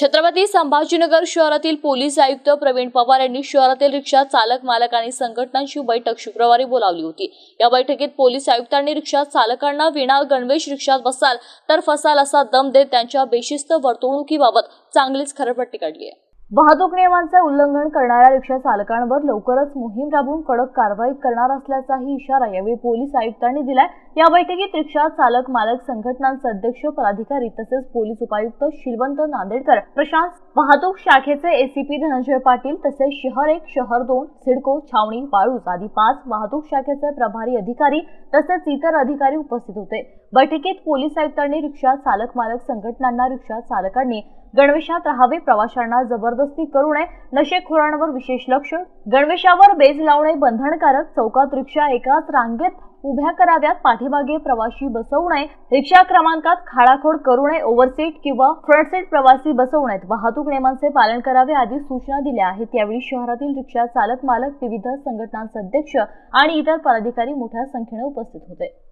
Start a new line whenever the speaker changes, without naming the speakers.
छत्रपती संभाजीनगर शहरातील पोलीस आयुक्त प्रवीण पवार यांनी शहरातील रिक्षा चालक मालक आणि संघटनांची बैठक शुक्रवारी बोलावली होती. या बैठकीत पोलीस आयुक्तांनी रिक्षा चालकांना विना गणवेश रिक्षात बसाल तर फसाल असा दम देत त्यांच्या बेशिस्त वर्तणुकीबाबत चांगलीच खरपट्टी काढली आहे. वाहतूक नियमांचे उल्लंघन करणाऱ्या रिक्षा चालकांवर लवकरच मोहीम राबवून कडक कारवाई करणार असल्याचाही इशारा यावेळी पोलीस आयुक्तांनी दिलाय. या बैठकीत रिक्षा चालक मालक संघटनांचे अध्यक्ष पदाधिकारी तसेच पोलीस उपायुक्त शिलवंत नांदेडकर प्रशांत वाहतूक शाखेचे एसीपी धनंजय पाटील तसेच शहर एक शहर दोन सिडको छावणी वाळूज आदी पाच वाहतूक शाखेचे प्रभारी अधिकारी तसेच इतर अधिकारी उपस्थित होते. बैठकीत पोलीस आयुक्तांनी रिक्षा चालक मालक संघटनांना रिक्षा चालकांनी गणवेशात राहावे प्रवाशांना जबरदस्ती करू नये नशेखोरांवर विशेष लक्ष गणवेशावर बेज लावणे बंधनकारक चौकात रिक्षा एकाच रांगेत उभ्या कराव्यात पाठीमागे प्रवासी बसवू नये रिक्षा क्रमांकात खाडाखोड करू नये ओव्हरसीट किंवा फ्रंट सीट प्रवासी बसवू नयेत. वाहतूक नियमांचे पालन करावे आदी सूचना दिल्या आहेत. यावेळी शहरातील रिक्षा चालक मालक विविध संघटनांचे अध्यक्ष आणि इतर पदाधिकारी मोठ्या संख्येने उपस्थित होते.